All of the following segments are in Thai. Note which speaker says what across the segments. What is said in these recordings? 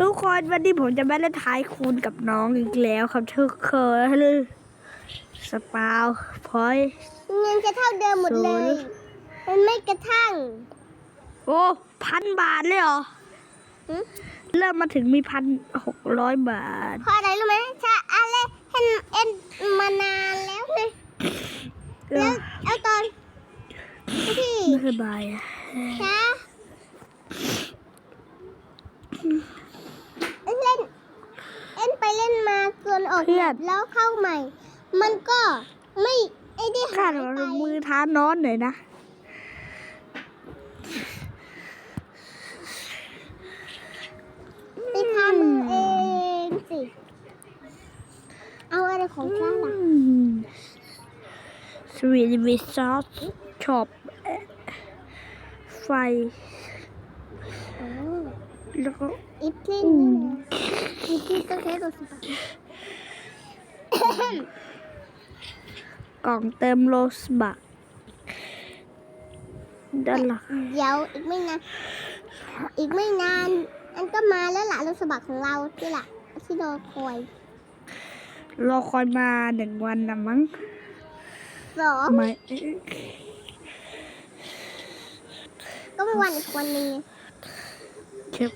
Speaker 1: ทุกคนวันนี้ผมจะมาเล่นท้ายคูณกับน้องอีกแล้วครับทุกคนสปาวพอย
Speaker 2: เงินจะเท่าเดิมหมดเลย
Speaker 1: ศูนย์
Speaker 2: มันไม่กระทั่ง
Speaker 1: โอ้พันบาทเลยเหรอ
Speaker 2: หึ
Speaker 1: เริ่มมาถึงมีพันหกร้อยบาท
Speaker 2: เพราะอะไรรู้ไหมชาอะไรเห็นเอ็นมานานแล้วไง
Speaker 1: เอ
Speaker 2: แล้ว
Speaker 1: อ
Speaker 2: เอาตอนที่
Speaker 1: ไม่สบายอะ
Speaker 2: ชาเล่นเอ็น ไปเล่นมาจนออกแบบแล้วเข้าใหม่ มันก็ไม่ไอ้ที่
Speaker 1: ข้า
Speaker 2: หาย
Speaker 1: ขอ
Speaker 2: ไป
Speaker 1: มือท้านอนหน่อยนะ
Speaker 2: ไปทำมือเองสิ เอาอะไรของชาล่ะ
Speaker 1: สวีทวิซอสช็อปไฟ
Speaker 2: อ๋อ
Speaker 1: แล้วก็
Speaker 2: อีพลินนี่นะอีพลินต้องใช้รถสปาร์ต
Speaker 1: กล่องเติมโลสบักด้านหลัง
Speaker 2: เดี๋ยวอีกไม่นานอีกไม่นาน อันก็มาแล้วล่ะรถสบักของเราที่ล่ะที่รอคอย
Speaker 1: รอคอยมาหนึ่งวันนะมั้ง
Speaker 2: สอง
Speaker 1: ไม่
Speaker 2: ก็ไม่วันอีกวันหนึง
Speaker 1: เช็บ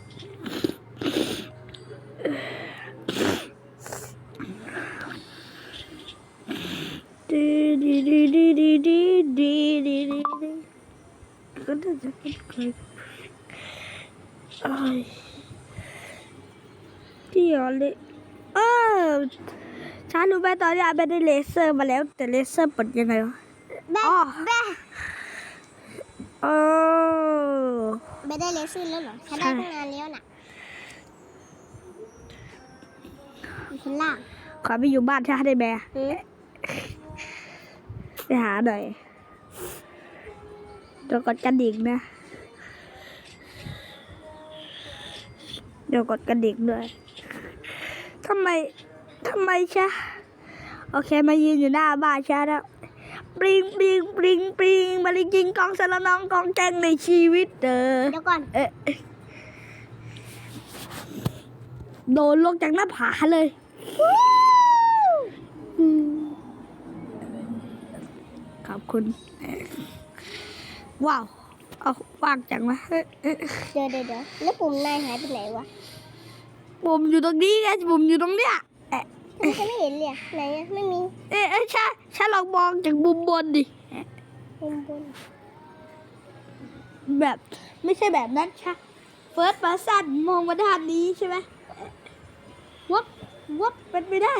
Speaker 1: ดีดีดีดีดีดีดีดีดีก็น่าจะเป็นใครที่อ๋อเลยเออฉันรู้ไหมตอนนี้อาเบได้เลเซอร์มาแล้ว แต่เลเซอร์เปิดยังไงวะ
Speaker 2: แบ๊
Speaker 1: อ๋อ
Speaker 2: แบ๊
Speaker 1: เออ
Speaker 2: แบ๊ได้เลเซี่แล้วเหรอฉันได้ตั้งนานแล้วน่ะอยู่ชั้นล่าง
Speaker 1: ขอไปอยู่บ้านใช่ไหมได้แม่
Speaker 2: หือ
Speaker 1: ไปหาหน่อยเดี๋ยวกดกระดิ่งนะ เดี๋ยวกดกระดิ่งด้วยทำไมทำไมชะโอเคมายืนอยู่หน้าบ้านชะแล้วปริงปริงปริงปริงมาลิงกิงกองสารนองกองแจงในชีวิตเด้อ
Speaker 2: เดี๋ยวก่อน
Speaker 1: เอ๊ะโดนลงจากหน้าผาเลยอืมขอบ คุณ ว้าว เอาว่างจังวะเอ๊ะเอ๊ะ
Speaker 2: เดี๋ยวเดี๋ยวเดี๋ยวแล้วปุ่มนายหายไปไหนวะ
Speaker 1: ผมอยู่ตรงนี้ไงผมอยู่ตรงเนี้ยเอ๊ะ
Speaker 2: ทำไมฉันไม่เห็นเลยอะไหนอะไม่มี
Speaker 1: เอ๊ะเอ๊ะชาชาลองมองจากมุมบนดิเอ๊ะ
Speaker 2: บนบน
Speaker 1: แบบไม่ใช่แบบนั้นชาเฟิร์สมาสั้นมองมาด้านนี้ใช่ไหมเอ๊ะวับวับเป็นไม่ได้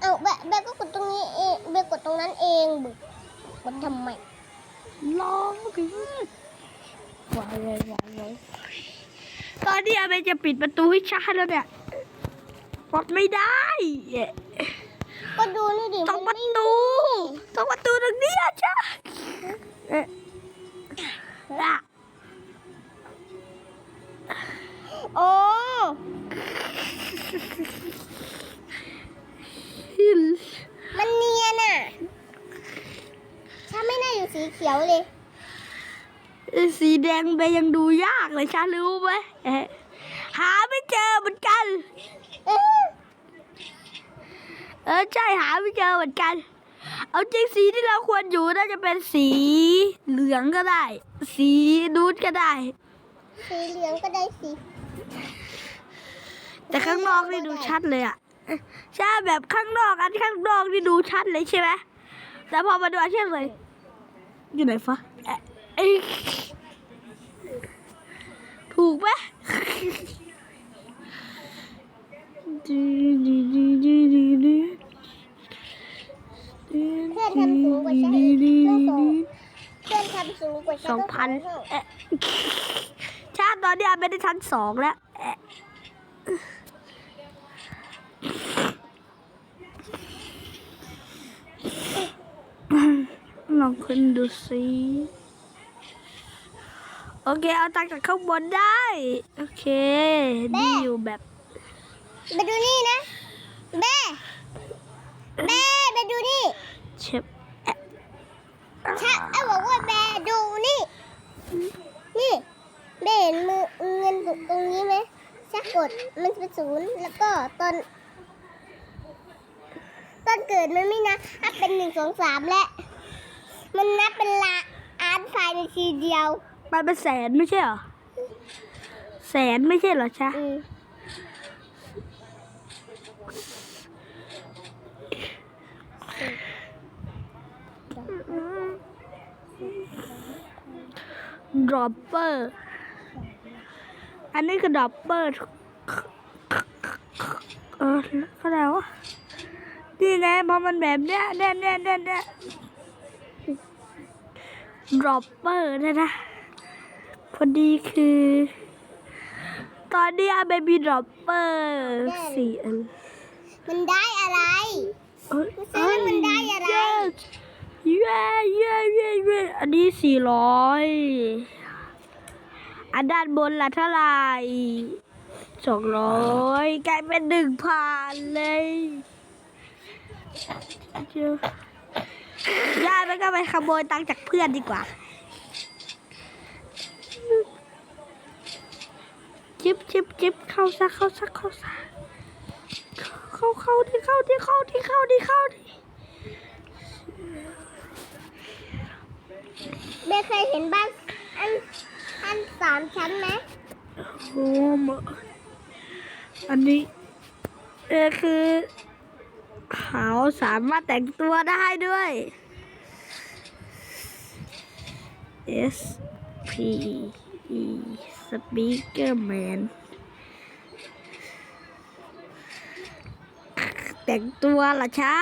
Speaker 2: เอาแบ๊แบ๊ก็กดตรงนี้เองแบ๊กดตรงนั้นเองบึก กดทำไม
Speaker 1: ลองคือวางเลยวางเลยตอนนี้อาเบนจะปิดประตูให้ชาแล้วเนี่ยกดไม่ได้เอ๊ะ
Speaker 2: ก็ดูนี่ดิ
Speaker 1: ต้องป
Speaker 2: มั
Speaker 1: ระ
Speaker 2: นไม่
Speaker 1: ตูต้องประตูตรงนี้อะชาเอ๊ะอะ
Speaker 2: โอ้ มันเนียนอะถ้าไม่น่าอยู่สี เขียวเลย
Speaker 1: สีแดงเบนยังดูยากเลยชารู้ไหมเอ๊ะหาไม่เจอเหมือนกัน
Speaker 2: เอ๊ะ
Speaker 1: เออใช่หาไม่เจอเหมือนกัน เอาจริงสีที่เราควรอยู่น่าจะเป็นสีเหลืองก็ได้ สีนูดก็ได้
Speaker 2: สีเหลืองก็ได้สี
Speaker 1: แต่ข้างนอกนี่ดูชัดเลยอะใช่แบบข้างนอกอันข้างนอกนี่ดูชัดเลยใช่ไหมแต่พอมาดูอันเช่นเลย อยู่ไหนฟะเอ๊ะเอ้ยถูกไหม
Speaker 2: เพื่อนทำสูงกว่าฉันอีกเพื่อนส่งเพื่อนทำสูงกว่าฉัน
Speaker 1: สองพัน
Speaker 2: เท่า
Speaker 1: เอ๊ะชาติตอนนี้ไม่ได้ชั้นสองแล้ว ลองขึ้นดูสิโอเค เอาตังค์จากข้างบนได้ โอเคดีอยู่แบบ
Speaker 2: ไปดูนี่นะแม่แม่ไปดูนี่
Speaker 1: เช็บเอ๊ะ
Speaker 2: ถ้าไอ้บอกว่าแม่ดูนี่ นี่แม่เห็นมือเงินตรงนี้ไหมถ้ากดมันเป็นศูนย์แล้วก็ตอนตอนเกิดมันไม่นับถ้าเป็นหนึ่งสองสามและ มันนับเป็นละอ่านภายในทีเดียว
Speaker 1: มันเป็นแสนไม่ใช่เหรอ แสนไม่ใช่เหรอชะ
Speaker 2: อืม
Speaker 1: ดรอปเปอร์ อันนี้คือดรอปเปอร์ เออก็แล้ววะนี่ไงพอมันแบบเนี้ยเนี่ยเนี่ยเนี่ยเนี่ย ดรอปเปอร์นะนะ พอดีคือ ตอนนี้อาเบบีดรอปเปอร์สี่อัน
Speaker 2: มันได้อะไร
Speaker 1: เอ้ย
Speaker 2: มันซื้อแล้วมันได้อะไร
Speaker 1: เย้เย้เย้เย้อันนี้สี่ร้อยอันด้านบนละเท่าไหร่สองร้อยกลายเป็นหนึ่งพันเลยเจ้า ได้ไปก็ไปขโมยตังค์จากเพื่อนดีกว่าจิบจิบจิบเข้าซะเข้าซะเข้าซะเข้าเข้าที่เข้าที่เข้าที่เข้าที่เข้าที่
Speaker 2: เบยเคยเห็นบ้านอันอันสามชั้นไหม
Speaker 1: โอ้มอันนี้เออคือ เขาสามารถแต่งตัวได้ด้วย S P E Speaker Man แต่งตัวเหรอช้า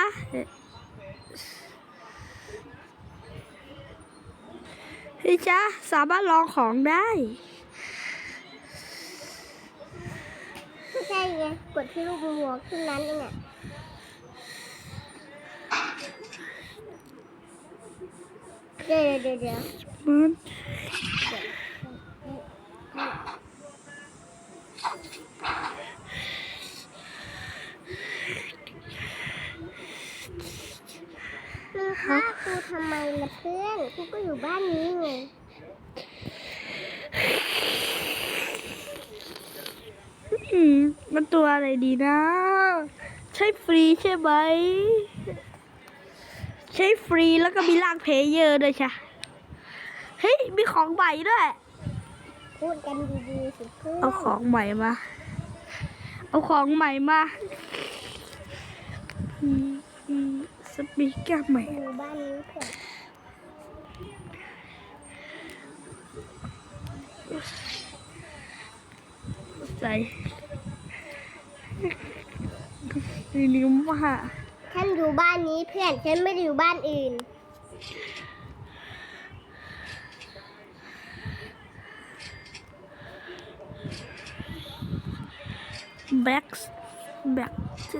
Speaker 1: เฮ้ยจ้าสามารถลองของได้
Speaker 2: ไม่ใช่ไงกดที่รูปหัวขึ้นนั้นเองอะ เดี๋ยวเดี๋ยวเดี๋ยว
Speaker 1: มัน
Speaker 2: มึงฆ่าครูทำไมล่ะเพื่อนครูก็อยู่บ้านนี้ไง
Speaker 1: อืมมันตัวอะไรดีนะ ใช้ฟรีใช่ไหม ใช้ฟรีแล้วก็มีลากเพลเยอร์ด้วยใช่เฮ้ยมีของใหม่ด้วย
Speaker 2: พูดกันดีๆสิเพื่อน
Speaker 1: เอาของใหม่มา เอาของใหม่มาอืมอืมสปีกเกอร์ใหม่
Speaker 2: อยู่บ้านนี้เพื่อน
Speaker 1: ใส่ลืมว่า
Speaker 2: ฉันอยู่บ้านนี้เพื่อนฉันไม่ได้อยู่บ้านอื่น
Speaker 1: แบ็กแบ็กจะ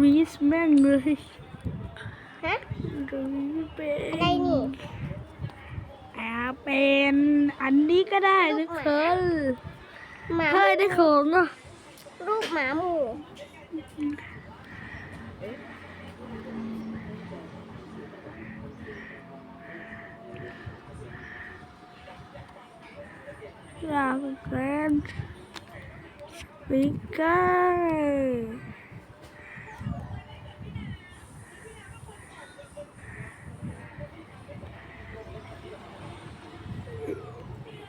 Speaker 1: รีสแม่งเลย
Speaker 2: ฮะ
Speaker 1: รีเป็น
Speaker 2: อะไรนี่
Speaker 1: อ่าเป็นอันนี้ก็ได้นะเธอ
Speaker 2: หมา
Speaker 1: เฮ้ยได้ของอะ
Speaker 2: รูปหมาหมู่
Speaker 1: I
Speaker 2: have a grand speaker.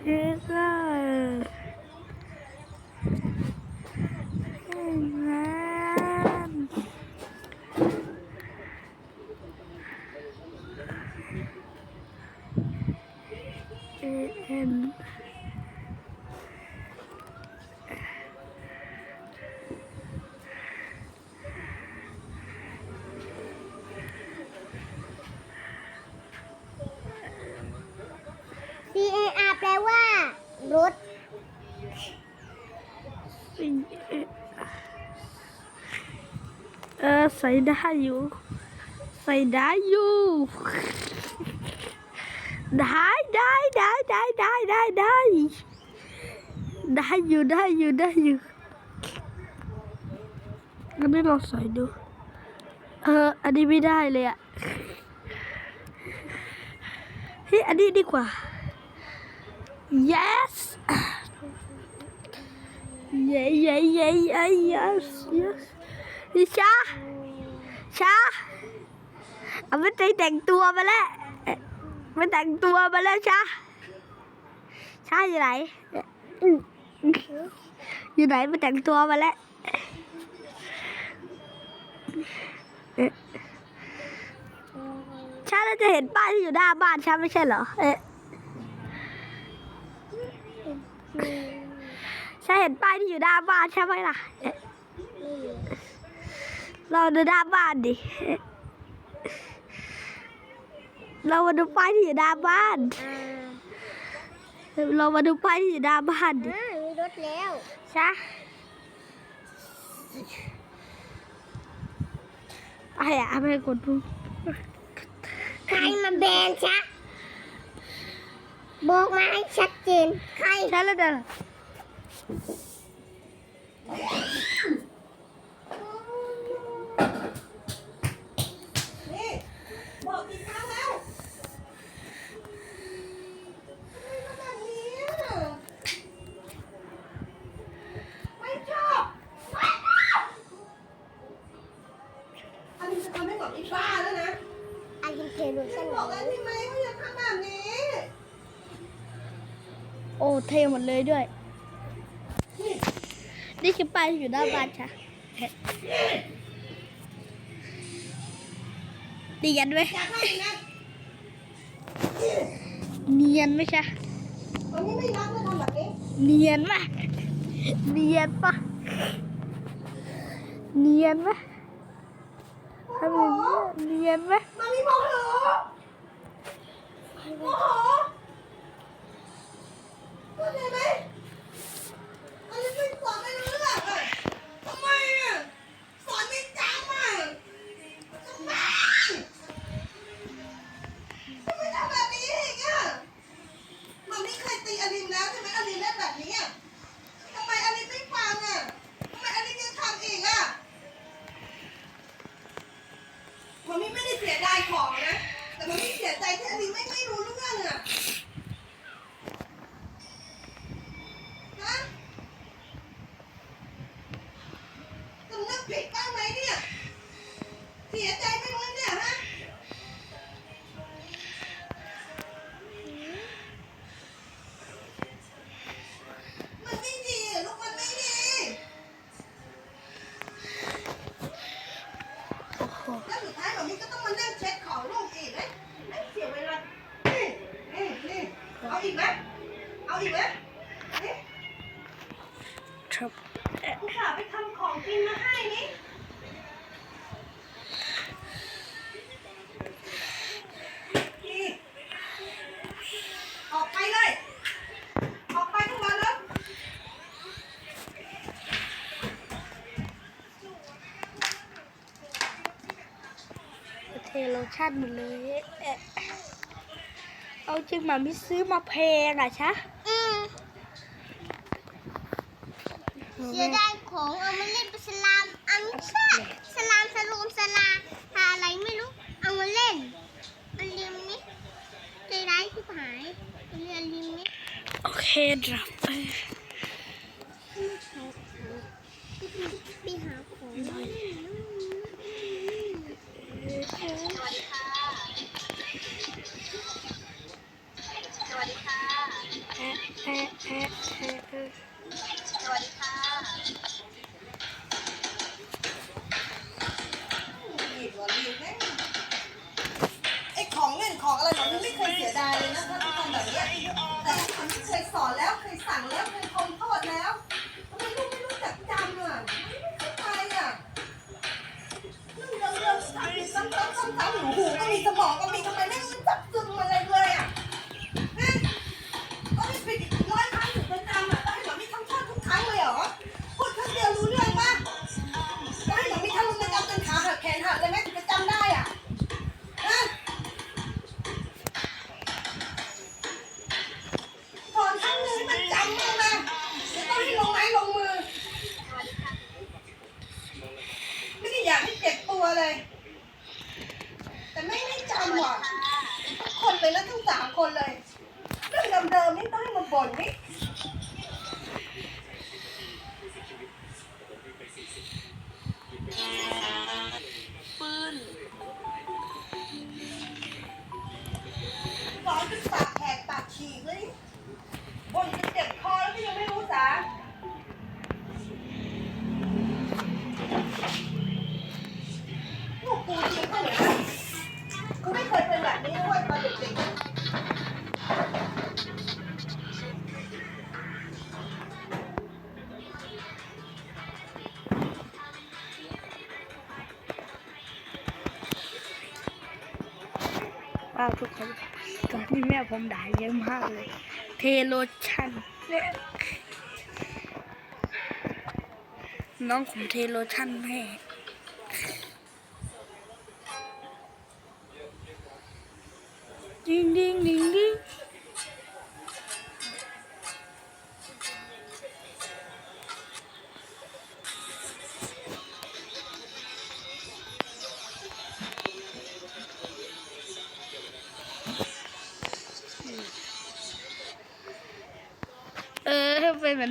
Speaker 2: Yeah.
Speaker 1: เออใส่ได้อยู่ ใส่ได้อยู่ ได้ได้ได้ได้ได้ได้ได้ได้อยู่ได้อยู่ได้อยู่อันนี้ลองใส่ดู เออ อันนี้ไม่ได้เลยอะเฮ้ยอันนี้ดีกว่า yes เย้เย้เย้เย้ yes yes ดิช้าช้าเอาไปแต่งตัวมาแล้วมาแต่งตัวมาแล้วช้าช้าอยู่ไหน อยู่ไหนมาแต่งตัวมาแล้วช้าเราจะเห็นป้ายที่อยู่หน้าบ้านช้าไม่ใช่เหรอ เอ๊ะ ชาเห็นป้ายที่อยู่หน้าบ้านใช่ไหมล่ะเอ๊ะเราดูหน้าบ้านดิเอ๊ะเรามาดูป้ายที่อยู่หน้าบ้าน
Speaker 2: อ่า
Speaker 1: เรามาดูป้ายที่อยู่หน้าบ้านดิ
Speaker 2: อ่ามีรถแล้ว
Speaker 1: ใช่ไปอะไปกดดู
Speaker 2: ใครมาแบนชะบอกมาให้ชัดเจน ใคร
Speaker 1: ใช่แล้วเด้อ
Speaker 2: โล
Speaker 3: ฉั
Speaker 2: ชั่
Speaker 3: น
Speaker 2: น
Speaker 3: บอกแล้วใช่ไหมว่าอย่าทำแบบนี้
Speaker 1: โอ้เทหมดเลยด้วย
Speaker 3: นี่
Speaker 1: คือป้ายอยู่หน้าบ้านจ้ะเนียนไหมเนียนไหม
Speaker 3: ใช่เนี
Speaker 1: ยนไหมเนียนปะเนียนไหมทำอย่างนี้เนียนไหม
Speaker 3: โหโมโหเข้าใจไหมอันนี้ไม่สอนไม่รู้เรื่องอะทำไมอะสอนไม่จำอะทำไมทำไมทำแบบนี้อีกอะมันไม่เคยตีอลินแล้วใช่ไหมอลินเล่นแบบนี้อะทำไมอลินไม่ฟังอะทำไมอลินยังทำอีกอะ มันไม่ไม่ได้เสียดายของนะ แต่มันไม่เสียใจที่อันนี้ไม่ไม่รู้เรื่องอะฮะสำนึก ผิดบ้างไหมเนี่ย เสียใจ ท
Speaker 1: โลชั่นหมดเลยเอ๊ะเอาจริงหมาไม่ซื้อมาแพงอะชะ
Speaker 2: อืมเสียดายของเอามาเล่นเป็นสลามอันไม่ใช่สลามสลูมสลาหาอะไรไม่รู้ เอามาเล่นอันลิมมิใจร้ายที่หายอันเรียนลิมมิ
Speaker 1: โอเคครับ
Speaker 2: ไป
Speaker 3: สั่งแล้วเคยท แล้วทั้งสามคนเลยเรื่องเดิมๆนี่ต้องมาบ่นนี่ปืนร้อนจนปากแหกปากฉีกเลยบ่นจนเจ็บคอแล้วก็ยังไม่รู้สา คยเป็นแบบนี้ด้วยตอนเด็กๆอ้า
Speaker 1: วทุกคนตอนนี้แม่ผมด่าเยอะมากเลย เทโลชั่นเนี่ยน้องผมเทโลชั่นแม่ อเป็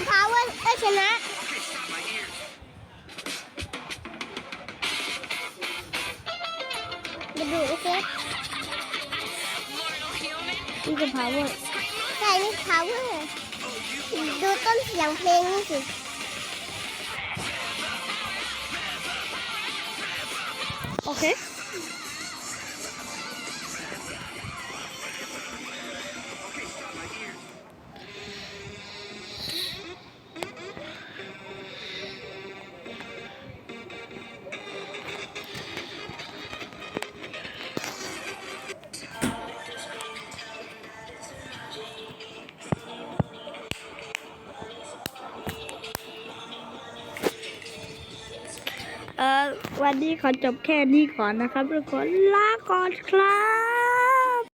Speaker 1: นเหมือนเดิมสักที
Speaker 2: ตกลงสภาว่าได้ชนะมาดูโอเคนี่คือ power ใช่นี่ power ดูต้นเสียงเพลงนี่สิ
Speaker 1: โอเค ขอจบแค่นี้ก่อนนะครับทุกคนลาก่อนครับ